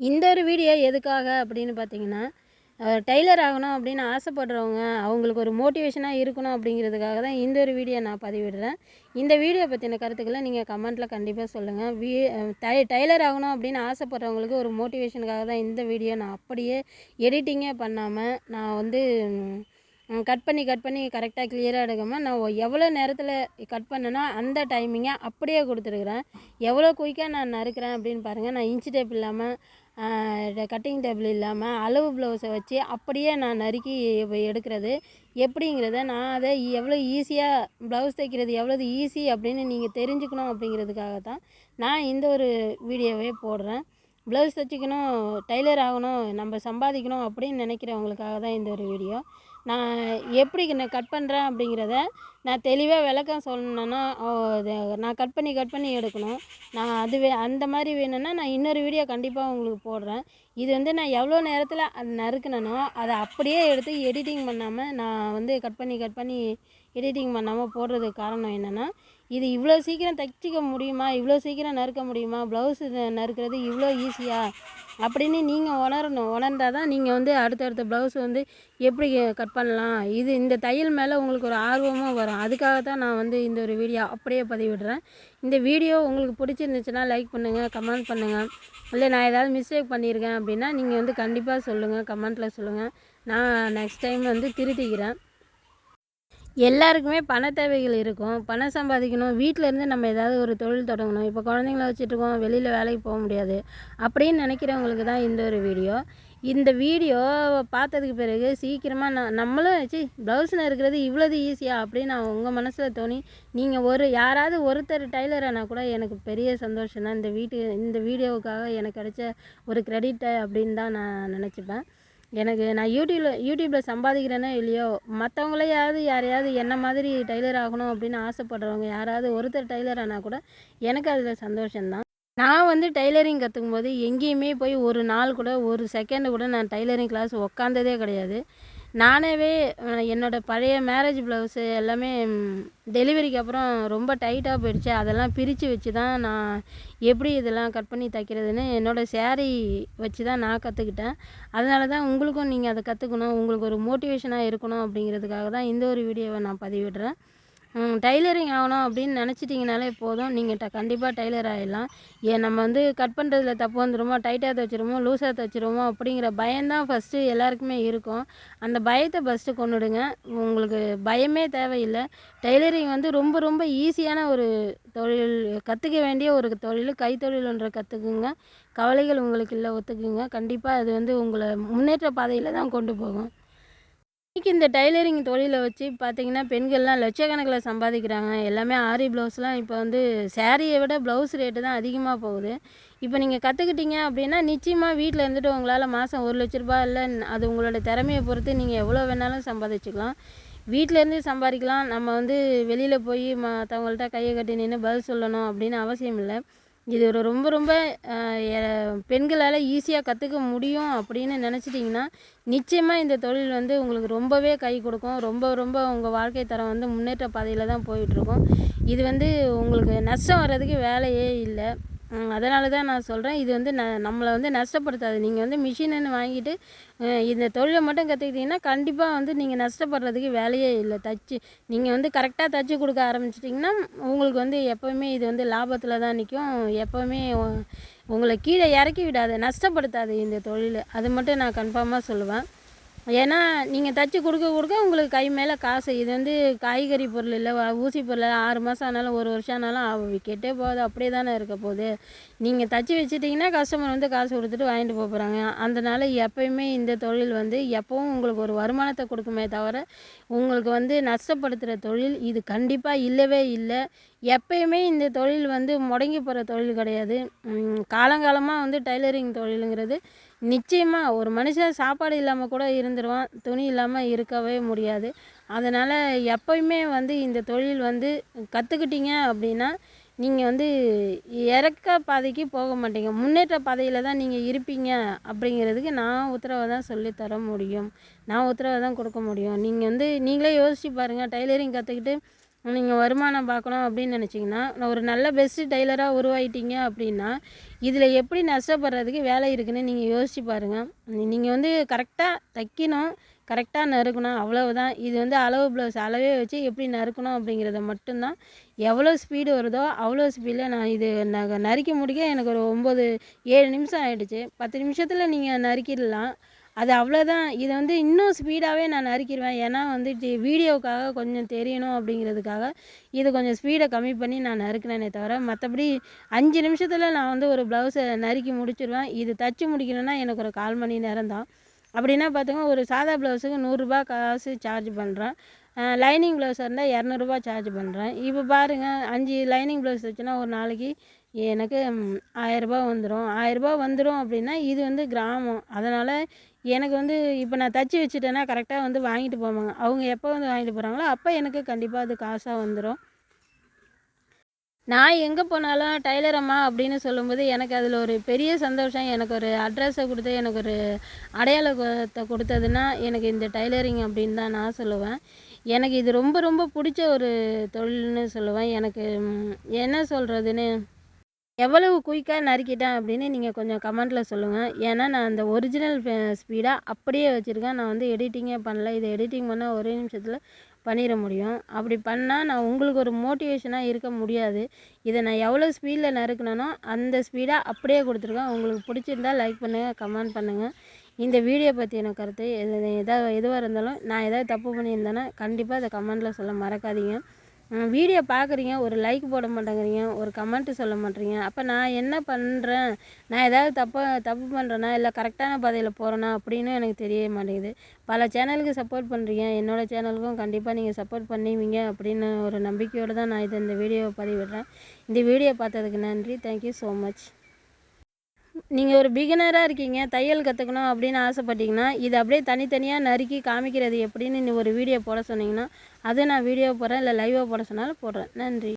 இந்த ஒரு வீடியோ எதுக்காக அப்படின்னு பார்த்தீங்கன்னா டெய்லர் ஆகணும் அப்படின்னு ஆசைப்படுறவங்க அவங்களுக்கு ஒரு மோட்டிவேஷனாக இருக்கணும் அப்படிங்கிறதுக்காக தான் இந்த ஒரு வீடியோ நான் பதிவிடுறேன். இந்த வீடியோ பற்றின கருத்துக்களை நீங்கள் கமெண்ட்டில் கண்டிப்பாக சொல்லுங்கள் வீ டை டெய்லர் ஆகணும் அப்படின்னு ஆசைப்படுறவங்களுக்கு ஒரு மோட்டிவேஷனுக்காக தான் இந்த வீடியோ நான் அப்படியே எடிட்டிங்கே பண்ணாமல் நான் வந்து கட் பண்ணி கட் பண்ணி கரெக்டாக கிளியராக எடுக்காமல் நான் எவ்வளோ நேரத்தில் கட் பண்ணேனோ அந்த டைமிங்கை அப்படியே கொடுத்துருக்குறேன். எவ்வளோ குயிக்காக நான் நறுக்கிறேன் அப்படின்னு பாருங்கள் நான் இன்ச்சு டேப் இல்லாமல் கட்டிங் டேபிள் இல்லாமல் அளவு ப்ளவுஸை வச்சு அப்படியே நான் நறுக்கி எடுக்கிறது எப்படிங்கிறத நான் அதை எவ்வளோ ஈஸியாக ப்ளவுஸ் தைக்கிறது எவ்வளோ ஈஸி அப்படின்னு நீங்கள் தெரிஞ்சுக்கணும் அப்படிங்கிறதுக்காக தான் நான் இந்த ஒரு வீடியோவே போடுறேன். ப்ளவுஸ் தைச்சிக்கணும் டெய்லர் ஆகணும் நம்ம சம்பாதிக்கணும் அப்படின்னு நினைக்கிறவங்களுக்காக தான் இந்த ஒரு வீடியோ நான் எப்படி நான் கட் பண்ணுறேன் அப்படிங்கிறத நான் தெளிவாக விளக்கம் சொல்லணுன்னா நான் கட் பண்ணி கட் பண்ணி எடுக்கணும். நான் அது வே அந்த மாதிரி வேணும்னா நான் இன்னொரு வீடியோ கண்டிப்பாக உங்களுக்கு போடுறேன். இது வந்து நான் எவ்வளோ நேரத்தில் அது நறுக்குனனோ அதை அப்படியே எடுத்து எடிட்டிங் பண்ணாமல் நான் வந்து கட் பண்ணி கட் பண்ணி எடிட்டிங் பண்ணாமல் போடுறதுக்கு காரணம் என்னென்னா இது இவ்வளோ சீக்கிரம் தைச்சிக்க முடியுமா? இவ்வளோ சீக்கிரம் நறுக்க முடியுமா? ப்ளவுஸ் நறுக்கிறது இவ்வளோ ஈஸியா அப்படின்னு நீங்கள் உணரணும். உணர்ந்தால் தான் நீங்கள் வந்து அடுத்தடுத்த ப்ளவுஸ் வந்து எப்படி கட் பண்ணலாம்? இது இந்த தையல் மேலே உங்களுக்கு ஒரு ஆர்வமும் வரும். அதுக்காக தான் நான் வந்து இந்த ஒரு வீடியோ அப்படியே பதிவிடுறேன். இந்த வீடியோ உங்களுக்கு பிடிச்சிருந்துச்சுன்னா லைக் பண்ணுங்கள் கமெண்ட் பண்ணுங்கள் இல்லை நான் ஏதாவது மிஸ்டேக் பண்ணியிருக்கேன் அப்படின்னா நீங்கள் வந்து கண்டிப்பாக சொல்லுங்கள் கமெண்ட்டில் சொல்லுங்கள் நான் நெக்ஸ்ட் டைம் வந்து திருத்திக்கிறேன். எல்லாருக்குமே பண தேவைகள் இருக்கும். பணம் சம்பாதிக்கணும். வீட்டிலேருந்து நம்ம ஏதாவது ஒரு தொழில் தொடங்கணும். இப்போ குழந்தைங்கள வச்சுட்ருக்கோம் வெளியில் வேலைக்கு போக முடியாது. அப்படின்னு நினைக்கிறவங்களுக்கு தான் இந்த ஒரு வீடியோ. இந்த வீடியோ பார்த்ததுக்கு பிறகு சீக்கிரமாக நான் நம்மளும் வச்சு ப்ளவுஸில் இருக்கிறது இவ்வளோது ஈஸியாக அப்படின்னு நான் உங்கள் மனசில் தோணி நீங்கள் ஒரு யாராவது ஒருத்தர் டைலரானா கூட எனக்கு பெரிய சந்தோஷம் தான் இந்த வீட்டு இந்த வீடியோவுக்காக எனக்கு கிடைச்ச ஒரு கிரெடிட்டை அப்படின்னு தான் நான் நினச்சிப்பேன். எனக்கு நான் யூடியூப்பில் யூடியூப்பில் சம்பாதிக்கிறேனோ இல்லையோ மற்றவங்களையாவது யாரையாவது என்ன மாதிரி டெய்லர் ஆகணும் அப்படின்னு ஆசைப்படுறவங்க யாராவது ஒருத்தர் டெய்லர் ஆனால் கூட எனக்கு அதில் சந்தோஷம்தான். நான் வந்து டெய்லரிங் கற்றுக்கும் போது எங்கேயுமே போய் ஒரு நாள் கூட ஒரு செகண்ட் கூட நான் டெய்லரிங் கிளாஸ் உக்காந்ததே கிடையாது. நானாவே என்னோடய என்னோட பழைய மேரேஜ் ப்ளவுஸு எல்லாமே டெலிவரிக்கு அப்புறம் ரொம்ப டைட்டாக போயிடுச்சு. அதெல்லாம் பிரித்து வச்சு தான் நான் எப்படி இதெல்லாம் கட் பண்ணி தைக்கிறதுன்னு என்னோடய சேரீ வச்சு தான் நான் கற்றுக்கிட்டேன் அதனால தான் உங்களுக்கும் நீங்கள் அதை கற்றுக்கணும் உங்களுக்கு ஒரு மோட்டிவேஷனாக இருக்கணும் அப்படிங்கிறதுக்காக தான் இந்த ஒரு வீடியோவை நான் பதிவிடுறேன். டைலரிங் ஆகணும் அப்படின்னு நினச்சிட்டிங்கனாலே போதும். நீங்கள் ட கண்டிப்பாக டைலர் ஆகிடலாம் ஏன் நம்ம வந்து கட் பண்ணுறதுல தப்பு வந்துடுமோ டைட்டாக தைச்சிருமோ லூஸாக தைச்சிருமோ அப்படிங்கிற பயம்தான் ஃபஸ்ட்டு எல்லாருக்குமே இருக்கும். அந்த பயத்தை ஃபஸ்ட்டு கொண்டுடுங்க. உங்களுக்கு பயமே தேவையில்லை. டெய்லரிங் வந்து ரொம்ப ரொம்ப ஈஸியான ஒரு தொழில். கற்றுக்க வேண்டிய ஒரு தொழில் கைத்தொழில் ஒன்றை கற்றுக்குங்க கவலைகள் உங்களுக்கு இல்லை ஒத்துக்குங்க. கண்டிப்பாக அது வந்து உங்களை முன்னேற்ற பாதையில் தான் கொண்டு போகும். இன்றைக்கி இந்த டைலரிங் தொழிலை வச்சு பார்த்தீங்கன்னா பெண்கள்லாம் லட்சக்கணக்கில் சம்பாதிக்கிறாங்க. எல்லாமே ஆரி ப்ளவுஸ்லாம் இப்போ வந்து சேரீயை விட ப்ளவுஸ் ரேட்டு தான் அதிகமாக போகுது. இப்போ நீங்கள் கற்றுக்கிட்டீங்க அப்படின்னா நிச்சயமாக வீட்டில் இருந்துட்டு உங்களால் மாதம் ஒரு லட்ச ரூபா இல்லை அது உங்களோட திறமையை பொறுத்து நீங்கள் எவ்வளோ வேணாலும் சம்பாதிச்சுக்கலாம். வீட்டிலேருந்து சம்பாதிக்கலாம். நம்ம வந்து வெளியில் போய் மற்றவங்கள்ட்ட கையை கட்டி நின்று பதில் சொல்லணும் அப்படின்னு அவசியம் இல்லை. இது ஒரு ரொம்ப ரொம்ப பெண்களால் ஈஸியாக கற்றுக்க முடியும் அப்படின்னு நினச்சிட்டிங்கன்னா நிச்சயமாக இந்த தொழில் வந்து உங்களுக்கு ரொம்பவே கை கொடுக்கும். ரொம்ப ரொம்ப உங்கள் வாழ்க்கை தரம் வந்து முன்னேற்ற பாதையில் தான் போயிட்டுருக்கும் இது வந்து உங்களுக்கு நஷ்டம் வர்றதுக்கு வேலையே இல்லை. அதனால தான் நான் சொல்கிறேன் இது வந்து ந நம்மளை வந்து நஷ்டப்படுத்தாது. நீங்கள் வந்து மிஷினுன்னு வாங்கிட்டு இந்த தொழிலை மட்டும் கற்றுக்கிட்டிங்கன்னா கண்டிப்பாக வந்து நீங்கள் நஷ்டப்படுறதுக்கு வேலையே இல்லை. தச்சு நீங்கள் வந்து கரெக்டாக தச்சு கொடுக்க ஆரம்பிச்சிட்டிங்கன்னா உங்களுக்கு வந்து எப்போவுமே இது வந்து லாபத்தில் தான் நிற்கும் எப்போவுமே உங்களை கீழே இறக்கி விடாது நஷ்டப்படுத்தாது இந்த தொழில். அது மட்டும் நான் கன்ஃபார்மாக சொல்லுவேன். ஏன்னா நீங்கள் தச்சு கொடுக்க கொடுக்க உங்களுக்கு கை மேலே காசு. இது வந்து காய்கறி பொருள் இல்லை ஊசி பொருள் இல்லை. ஆறு மாதம் ஆனாலும் ஒரு வருஷம் ஆனாலும் அவ கெட்டே போகுது. அப்படியே தானே இருக்க போகுது. நீங்கள் தச்சு வச்சிட்டிங்கன்னா கஸ்டமர் வந்து காசு கொடுத்துட்டு வாங்கிட்டு போக போகிறாங்க அதனால் எப்பயுமே இந்த தொழில் வந்து எப்போவும் உங்களுக்கு ஒரு வருமானத்தை கொடுக்குமே தவிர உங்களுக்கு வந்து நஷ்டப்படுத்துகிற தொழில் இது கண்டிப்பாக இல்லவே இல்லை. எப்பயுமே இந்த தொழில் வந்து முடங்கி போகிற தொழில் கிடையாது. காலங்காலமாக வந்து டைலரிங் தொழிலுங்கிறது நிச்சயமாக ஒரு மனுஷன் சாப்பாடு இல்லாமல் கூட இருந்துருவான். துணி இல்லாமல் இருக்கவே முடியாது. அதனால் எப்பயுமே வந்து இந்த தொழில் வந்து கற்றுக்கிட்டீங்க அப்படின்னா நீங்கள் வந்து இறக்க பாதைக்கு போக மாட்டீங்க. முன்னேற்ற பாதையில் தான் நீங்கள் இருப்பீங்க அப்படிங்கிறதுக்கு நான் உத்தரவை சொல்லி தர முடியும். நான் உத்தரவை தான் கொடுக்க முடியும். நீங்கள் வந்து நீங்களே யோசிச்சு பாருங்கள் டைலரிங் கற்றுக்கிட்டு நீங்கள் வருமானம் பார்க்கணும் அப்படின்னு நினச்சிங்கன்னா ஒரு நல்ல பெஸ்ட்டு டெய்லராக உருவாயிட்டீங்க அப்படின்னா இதில் எப்படி நஷ்டப்படுறதுக்கு வேலை இருக்குன்னு நீங்கள் யோசிச்சு பாருங்கள் நீங்கள் வந்து கரெக்டாக தைக்கணும் கரெக்டாக நறுக்கணும் அவ்வளவுதான். இது வந்து அளவு ப்ளவுஸ் அளவே வச்சு எப்படி நறுக்கணும் அப்படிங்கிறத மட்டும்தான். எவ்வளோ ஸ்பீடு வருதோ அவ்வளோ ஸ்பீடில் நான் இது ந நறுக்க முடிக்க எனக்கு ஒரு ஒம்பது ஏழு நிமிஷம் ஆகிடுச்சு பத்து நிமிஷத்தில் நீங்கள் நறுக்கிடலாம். அது அவ்வளோதான் இதை வந்து இன்னும் ஸ்பீடாகவே நான் நறுக்கிடுவேன். ஏன்னா வந்து வீடியோவுக்காக கொஞ்சம் தெரியணும் அப்படிங்கிறதுக்காக இது கொஞ்சம் ஸ்பீடை கம்மி பண்ணி நான் நறுக்கினேனே தவிர மற்றபடி அஞ்சு நிமிஷத்தில் நான் வந்து ஒரு ப்ளவுஸை நறுக்கி முடிச்சிடுவேன் இது தச்சு முடிக்கணும்னா எனக்கு ஒரு கால் மணி நேரம் தான். அப்படின்னா பார்த்துங்க ஒரு சாதா ப்ளவுஸுக்கு நூறுரூபா காசு சார்ஜ் பண்ணுறேன் லைனிங் ப்ளவுஸ் இருந்தால் இரநூறுபா சார்ஜ் பண்ணுறேன் இப்போ பாருங்கள் அஞ்சு லைனிங் ப்ளவுஸ் வச்சுன்னா ஒரு நாளைக்கு எனக்கு ம், ஆயரரூபா வந்துடும் ஆயரரூபா வந்துடும் அப்படின்னா இது வந்து கிராமம். அதனால் எனக்கு வந்து இப்போ நான் தச்சு வச்சுட்டேன்னா கரெக்டாக வந்து வாங்கிட்டு போவாங்க. அவங்க எப்போ வந்து வாங்கிட்டு போகிறாங்களோ அப்போ எனக்கு கண்டிப்பாக அது காசாக வந்துடும் நான் எங்கே போனாலும் டைலர் அம்மா அப்படின்னு சொல்லும்போது எனக்கு அதில் ஒரு பெரிய சந்தோஷம். எனக்கு ஒரு அட்ரஸை கொடுத்து எனக்கு ஒரு அடையாளத்தை கொடுத்ததுன்னா எனக்கு இந்த டைலரிங் அப்படின்னு தான் நான் சொல்லுவேன். எனக்கு இது ரொம்ப ரொம்ப பிடிச்ச ஒரு தொழில்னு சொல்லுவேன். எனக்கு என்ன சொல்கிறதுன்னு எவ்வளவு குயிக்காக நறுக்கிட்டேன் அப்படின்னு நீங்கள் கொஞ்சம் கமெண்ட்டில் சொல்லுங்கள் ஏன்னா நான் அந்த ஒரிஜினல் ஸ்பீடாக அப்படியே வச்சுருக்கேன். நான் வந்து எடிட்டிங்கே பண்ணல. இதை எடிட்டிங் பண்ணால் ஒரே நிமிஷத்தில் பண்ணிட முடியும். அப்படி பண்ணால் நான் உங்களுக்கு ஒரு மோட்டிவேஷனாக இருக்க முடியாது. இதை நான் எவ்வளோ ஸ்பீடில் நறுக்கினனோ அந்த ஸ்பீடாக அப்படியே கொடுத்துருக்கேன். உங்களுக்கு பிடிச்சிருந்தா லைக் பண்ணுங்கள் கமெண்ட் பண்ணுங்கள் இந்த வீடியோ பற்றின கருத்து எது எதாவது எதுவாக இருந்தாலும் நான் ஏதாவது தப்பு பண்ணியிருந்தேன்னா கண்டிப்பாக அதை கமெண்ட்டில் சொல்ல மறக்காதீங்க. வீடியோ பார்க்குறீங்க ஒரு லைக் போட மாட்டேங்கிறீங்க ஒரு கமெண்ட் சொல்ல மாட்டேறீங்க. அப்போ நான் என்ன பண்ணுறேன் நான் ஏதாவது தப்பு தப்பு பண்ணுறேனா இல்லை கரெக்டான பாதையில் போகிறேனா அப்படின்னு எனக்கு தெரிய மாட்டேங்குது. பல சேனலுக்கு சப்போர்ட் பண்ணுறீங்க என்னோடய சேனலுக்கும் கண்டிப்பாக நீங்கள் சப்போர்ட் பண்ணுவீங்க அப்படின்னு ஒரு நம்பிக்கையோடு தான் நான் இதை இந்த வீடியோவை பதிவிடுறேன். இந்த வீடியோ பார்த்ததுக்கு நன்றி. தேங்க்யூ ஸோ மச் நீங்கள் ஒரு பிகினராக இருக்கீங்க தையல் கற்றுக்கணும் அப்படின்னு ஆசைப்பட்டீங்கன்னா இது அப்படியே தனித்தனியாக நறுக்கி காமிக்கிறது எப்படின்னு நீ ஒரு வீடியோ போட சொன்னீங்கன்னா அதை நான் வீடியோ போடுறேன் இல்லை லைவாக போட சொன்னாலும் போடுறேன். நன்றி.